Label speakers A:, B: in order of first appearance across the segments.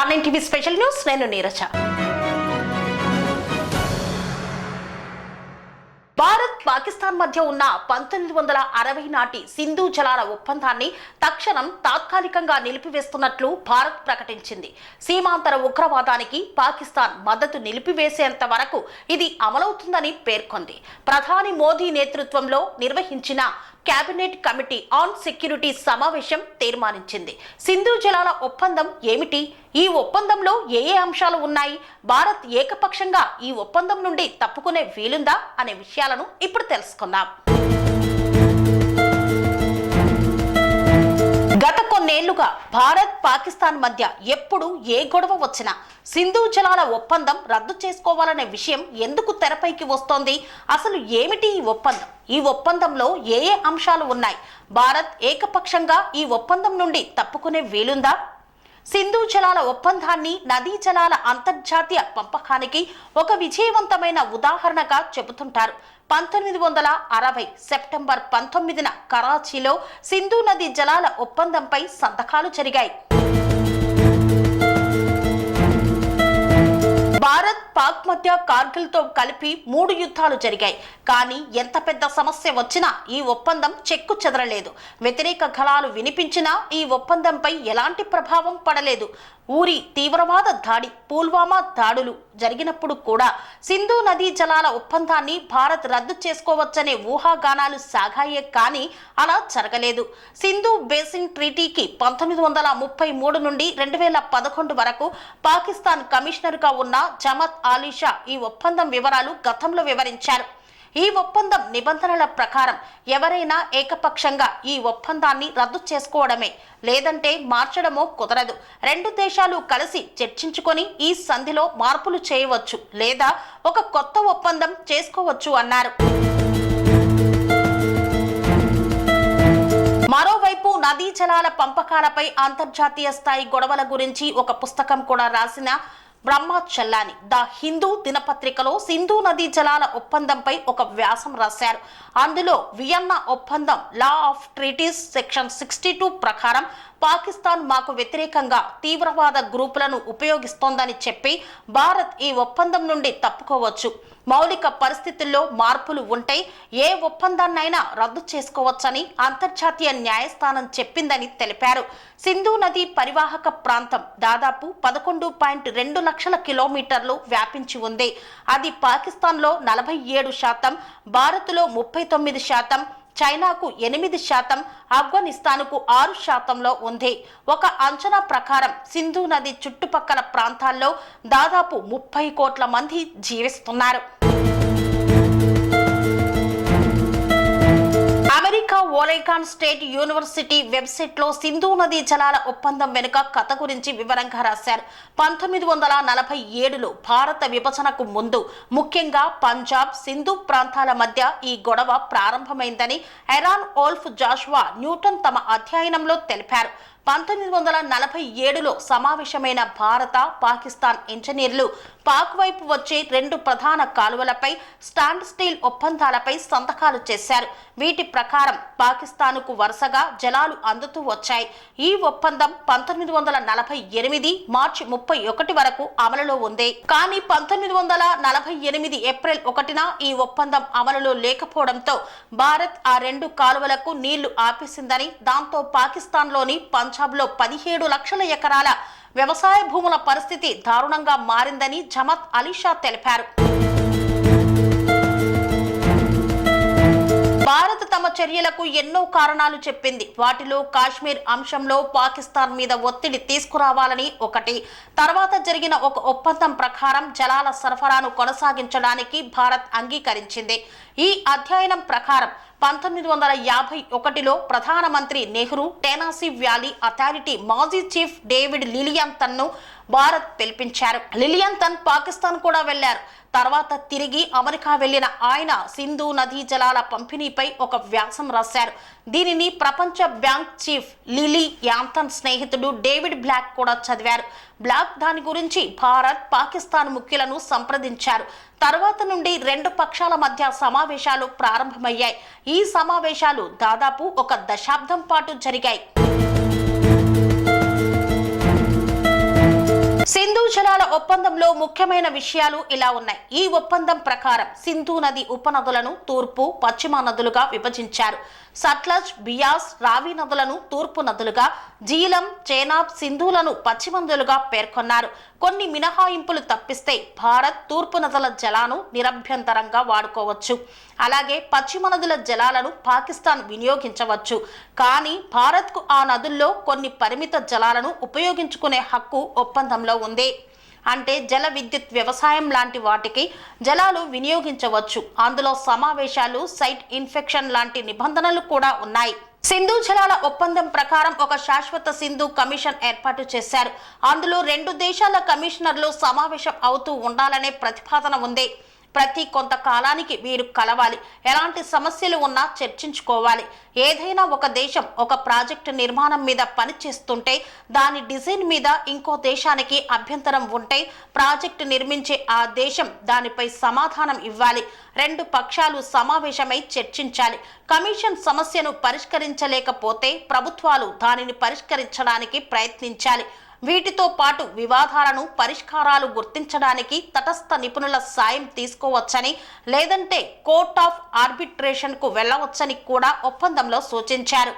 A: Online TV special news నేను నీరజ. భారత్ పాకిస్తాన్ మధ్య ఉన్న పంతొమ్మిది వందల అరవై నాటి సింధు జలాల ఒప్పందాన్ని తక్షణం తాత్కాలికంగా నిలిపివేస్తున్నట్లు భారత్ ప్రకటించింది. సీమాంతర ఉగ్రవాదానికి పాకిస్తాన్ మద్దతు నిలిపివేసేంత వరకు ఇది అమలవుతుందని పేర్కొంది. ప్రధాని మోదీ నేతృత్వంలో నిర్వహించిన కేబినెట్ కమిటీ ఆన్ సెక్యూరిటీ సమావేశం తీర్మానించింది. సింధు జలాల ఒప్పందం ఏమిటి? ఈ ఒప్పందంలో ఏ ఏ అంశాలు ఉన్నాయి? భారత్ ఏకపక్షంగా ఈ ఒప్పందం నుండి తప్పుకునే వీలుందా? అనే విషయాలను ఇప్పుడు తెలుసుకుందాం. గత కొన్నేళ్ళుగా భారత్ పాకిస్తాన్ మధ్య ఎప్పుడు ఏ గొడవ వచ్చినా సింధు జలాల ఒప్పందం రద్దు చేసుకోవాలనే విషయం ఎందుకు తెరపైకి వస్తోంది? అసలు ఏమిటి ఈ ఒప్పందం? ఈ ఒప్పందంలో ఏ ఏ అంశాలు ఉన్నాయి? భారత్ ఏకపక్షంగా ఈ ఒప్పందం నుండి తప్పుకునే వీలుందా? సింధు జలాల ఒప్పందాన్ని నదీ జలాల అంతర్జాతీయ పంపకానికి ఒక విజయవంతమైన ఉదాహరణగా చెబుతుంటారు. పంతొమ్మిది వందల అరవై సెప్టెంబర్ పంతొమ్మిదిన కరాచీలో సింధు నది జలాల ఒప్పందంపై సంతకాలు జరిగాయి. భారత్ పాక్ మధ్య కార్గిల్తో కలిపి మూడు యుద్ధాలు జరిగాయి. కానీ ఎంత పెద్ద సమస్య వచ్చినా ఈ ఒప్పందం చెక్కు చెదరలేదు. వ్యతిరేక గళాలు వినిపించినా ఈ ఒప్పందంపై ఎలాంటి ప్రభావం పడలేదు. ఊరి తీవ్రవాద దాడి పుల్వామా దాడులు జరిగినప్పుడు కూడా సింధు నదీ జలాల ఒప్పందాన్ని భారత్ రద్దు చేసుకోవచ్చనే ఊహాగానాలు సాగాయే కానీ అలా జరగలేదు. సింధు బేసిన్ ట్రీటీకి పంతొమ్మిది వందల ముప్పై మూడు నుండి రెండు వేల పదకొండు వరకు పాకిస్తాన్ కమిషనర్గా ఉన్న జమత్ ఆలీషా ఈ ఒప్పందం వివరాలు గతంలో వివరించారు. ఈ ఒప్పందం నిబంధనల ప్రకారం ఎవరైనా ఏకపక్షంగా ఈ ఒప్పందాన్ని రద్దు చేసుకోవడమే లేదంటే మార్చడమో కుదరదు. రెండు దేశాలు కలిసి చర్చించుకొని ఈ సంధిలో మార్పులు చేయవచ్చు లేదా ఒక కొత్త ఒప్పందం చేసుకోవచ్చు అన్నారు. మరోవైపు నదీ జలాల పంపకాలపై అంతర్జాతీయ స్థాయి గొడవల గురించి ఒక పుస్తకం కూడా రాసిన బ్రహ్మ చల్లాని ద హిందూ దినపత్రికలో సింధు నదీ జలాల ఒప్పందంపై ఒక వ్యాసం రాశారు. అందులో వియన్నా ఒప్పందం law of treaties section sixty two ప్రకారం పాకిస్తాన్ మాకు వ్యతిరేకంగా తీవ్రవాద గ్రూపులను ఉపయోగిస్తోందని చెప్పి భారత్ ఈ ఒప్పందం నుండి తప్పుకోవచ్చు. మౌలిక పరిస్థితుల్లో మార్పులు ఉంటే ఏ ఒప్పందాన్నైనా రద్దు చేసుకోవచ్చని అంతర్జాతీయ న్యాయస్థానం చెప్పిందని తెలిపారు. సింధు నది పరివాహక ప్రాంతం దాదాపు పదకొండు పాయింట్ రెండు లక్షల కిలోమీటర్లు వ్యాపించి ఉంది. అది పాకిస్తాన్లో నలభై ఏడు శాతం భారత్లో ముప్పై తొమ్మిది శాతం చైనాకు ఎనిమిది శాతం ఆఫ్ఘనిస్తాన్కు ఆరు శాతంలో ఉంది. ఒక అంచనా ప్రకారం సింధు నది చుట్టుపక్కల ప్రాంతాల్లో దాదాపు ముప్పై కోట్ల మంది జీవిస్తున్నారు. అమెరికా ఓలైకాన్ స్టేట్ యూనివర్సిటీ వెబ్సైట్లో సింధు నదీ జలాల ఒప్పందం వెనుక కథ గురించి వివరంగా రాశారు. పంతొమ్మిది వందల నలభై ఏడులో భారత విభజనకు ముందు ముఖ్యంగా పంజాబ్ సింధు ప్రాంతాల మధ్య ఈ గొడవ ప్రారంభమైందని ఎరాన్ ఓల్ఫ్ జాషువా న్యూటన్ తమ అధ్యయనంలో తెలిపారు. పంతొమ్మిది వందల నలభై ఏడులో సమావేశమైన భారత పాకిస్తాన్ ఇంజనీర్లు పాక్ వైపు వచ్చే రెండు ప్రధాన కాలువలపై స్టాండ్ స్టీల్ ఒప్పందాలపై సంతకాలు చేశారు. వీటి ప్రకారం పాకిస్తాన్కు వరుసగా జలాలు అందుతూ వచ్చాయి. ఈ ఒప్పందం పంతొమ్మిది వందల నలభై ఎనిమిది మార్చి ముప్పై ఒకటి వరకు అమలులో ఉంది. కానీ పంతొమ్మిది వందల నలభై ఎనిమిది ఏప్రిల్ ఒకటిన ఈ ఒప్పందం అమలులో లేకపోవడంతో భారత్ ఆ రెండు కాలువలకు నీళ్ళు ఆపేసిందని దాంతో పాకిస్తాన్లోని పంజాబ్లో పదిహేడు లక్షల ఎకరాల వ్యవసాయ భూముల పరిస్థితి దారుణంగా మారిందని జమత్ అలీషా తెలిపారు. భారత్ తమ చర్యలకు ఎన్నో కారణాలు చెప్పింది. వాటిలో కాశ్మీర్ అంశంలో పాకిస్తాన్ మీద ఒత్తిడి తీసుకురావాలని ఒకటి. తర్వాత జరిగిన ఒక ఒప్పందం ప్రకారం జలాల సరఫరాను కొనసాగించడానికి భారత్ అంగీకరించింది. ఈ అధ్యయనం ప్రకారం పంతొమ్మిది వందల యాభై ఒకటిలో ప్రధానమంత్రి నెహ్రూ టెనాసీ వ్యాలీ అథారిటీ మాజీ చీఫ్ డేవిడ్ లిలియంతన్ను భారత్ పిలిపించారు. తన్ పాకిస్తాన్ కూడా వెళ్ళారు తర్వాత తిరిగి అమెరికా వెళ్ళిన ఆయన సింధు నదీ జలాల పంపిణీపై ఒక వ్యాసం రాశారు. దీనిని ప్రపంచ బ్యాంక్ చీఫ్ లిలీ యాంతన్ స్నేహితుడు డేవిడ్ బ్లాక్ కూడా చదివారు. బ్లాక్ దాని గురించి భారత్ పాకిస్తాన్ ముఖ్యులను సంప్రదించారు. తర్వాత నుండి రెండు పక్షాల మధ్య సమావేశాలు ప్రారంభమయ్యాయి. ఈ సమావేశాలు దాదాపు ఒక దశాబ్దం పాటు జరిగాయి. సింధు జలాల ఒప్పందంలో ముఖ్యమైన విషయాలు ఇలా ఉన్నాయి. ఈ ఒప్పందం ప్రకారం సింధు నది ఉపనదులను తూర్పు పశ్చిమ నదులుగా విభజించారు. సట్లజ్ బియాస్ రావి నదులను తూర్పు నదులుగా జీలం చేనాబ్ సింధులను పశ్చిమ నదులుగా పేర్కొన్నారు. కొన్ని మినహాయింపులు తప్పిస్తే భారత్ తూర్పు నదుల జలాను నిరభ్యంతరంగా వాడుకోవచ్చు. అలాగే పశ్చిమ నదుల జలాలను పాకిస్తాన్ వినియోగించవచ్చు. కానీ భారత్కు ఆ నదుల్లో కొన్ని పరిమిత జలాలను ఉపయోగించుకునే హక్కు ఒప్పందంలో ఉంది. అంటే జల విద్యుత్ వ్యవసాయం లాంటి వాటికి జలాలు వినియోగించవచ్చు. అందులో సమావేశాలు సైట్ ఇన్ఫెక్షన్ లాంటి నిబంధనలు కూడా ఉన్నాయి. సింధు జలాల ఒప్పందం ప్రకారం ఒక శాశ్వత సింధు కమిషన్ ఏర్పాటు చేశారు. అందులో రెండు దేశాల కమిషనర్లు సమావేశం అవుతూ ఉండాలనే ప్రతిపాదన ఉంది. ప్రతి కొంతకాలానికి వీరు కలవాలి. ఎలాంటి సమస్యలు ఉన్నా చర్చించుకోవాలి. ఏదైనా ఒక దేశం ఒక ప్రాజెక్టు నిర్మాణం మీద పనిచేస్తుంటే దాని డిజైన్ మీద ఇంకో దేశానికి అభ్యంతరం ఉంటే ప్రాజెక్టు నిర్మించే ఆ దేశం దానిపై సమాధానం ఇవ్వాలి. రెండు పక్షాలు సమావేశమై చర్చించాలి. కమిషన్ సమస్యను పరిష్కరించలేకపోతే ప్రభుత్వాలు దానిని పరిష్కరించడానికి ప్రయత్నించాలి. వీటితో పాటు వివాదాలను పరిష్కారాలు గుర్తించడానికి తటస్థ నిపుణుల సాయం తీసుకోవచ్చని లేదంటే కోర్ట్ ఆఫ్ ఆర్బిట్రేషన్కు వెళ్ళవచ్చని కూడా ఒప్పందంలో సూచించారు.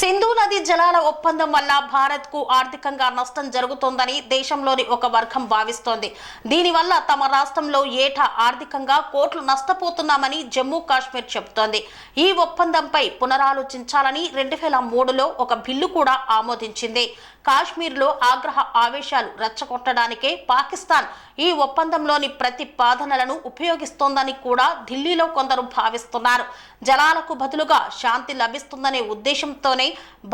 A: సింధు నది జలాల ఒప్పందం వల్ల భారత్కు ఆర్థికంగా నష్టం జరుగుతోందని దేశంలోని ఒక వర్గం భావిస్తోంది. దీనివల్ల తమ రాష్ట్రంలో ఏటా ఆర్థికంగా కోట్లు నష్టపోతున్నామని జమ్మూ కాశ్మీర్ చెబుతోంది. ఈ ఒప్పందంపై పునరాలోచించాలని రెండు వేల మూడులో ఒక బిల్లు కూడా ఆమోదించింది. కాశ్మీర్లో ఆగ్రహ ఆవేశాలు రెచ్చగొట్టడానికే పాకిస్తాన్ ఈ ఒప్పందంలోని ప్రతిపాదనలను ఉపయోగిస్తోందని కూడా ఢిల్లీలో కొందరు భావిస్తున్నారు. జలాలకు బదులుగా శాంతి లభిస్తుందనే ఉద్దేశంతోనే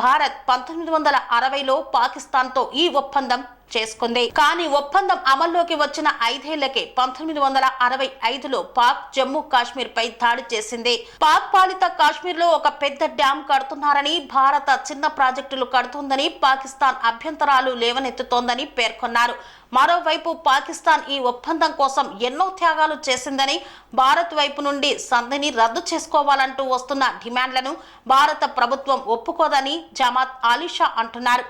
A: భారత్ పంతొమ్మిది వందల అరవైలో పాకిస్తాన్తో ఈ ఒప్పందం చేసుకుంది. కానీ ఒప్పందం అమల్లోకి వచ్చిన ఐదేళ్ళకే పంతొమ్మిది వందల అరవై ఐదులో పాక్ జమ్మూ కాశ్మీర్ పై దాడి చేసింది. పాక్ పాలిత కాశ్మీర్లో ఒక పెద్ద డ్యాం కడుతున్నారని భారత చిన్న ప్రాజెక్టులు కడుతుందని పాకిస్తాన్ అభ్యంతరాలు లేవనెత్తుతోందని పేర్కొన్నారు. మరోవైపు పాకిస్తాన్ ఈ ఒప్పందం కోసం ఎన్నో త్యాగాలు చేసిందని భారత్ వైపు నుండి సంధిని రద్దు చేసుకోవాలంటూ వస్తున్న డిమాండ్లను భారత ప్రభుత్వం ఒప్పుకోదని జమాత్ ఆలిషా అంటున్నారు.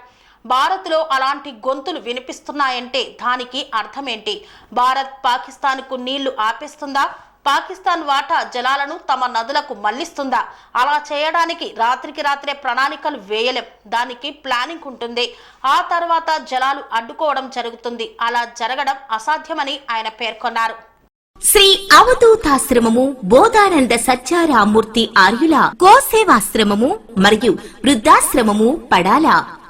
A: భారత్లో అలాంటి గొంతులు వినిపిస్తున్నాయంటే దానికి అర్థమేంటి? భారత్ పాకిస్తాన్కు నీళ్ళు ఆపేస్తుందా? పాకిస్తాన్ వాటా జలాలను తమ నదులకు మళ్ళిస్తుందా? అలా చేయడానికి రాత్రికి రాత్రే ప్రణాళికలు వేయలేం. దానికి ప్లానింగ్ ఉంటుంది. ఆ తర్వాత జలాలు అడ్డుకోవడం జరుగుతుంది. అలా జరగడం అసాధ్యమని ఆయన పేర్కొన్నారు.
B: శ్రీ అవధూతాశ్రమము బోధానంద సత్యారామూర్తి ఆర్యుల గోసేవాశ్రమము మరియు వృద్ధాశ్రమము పడాల.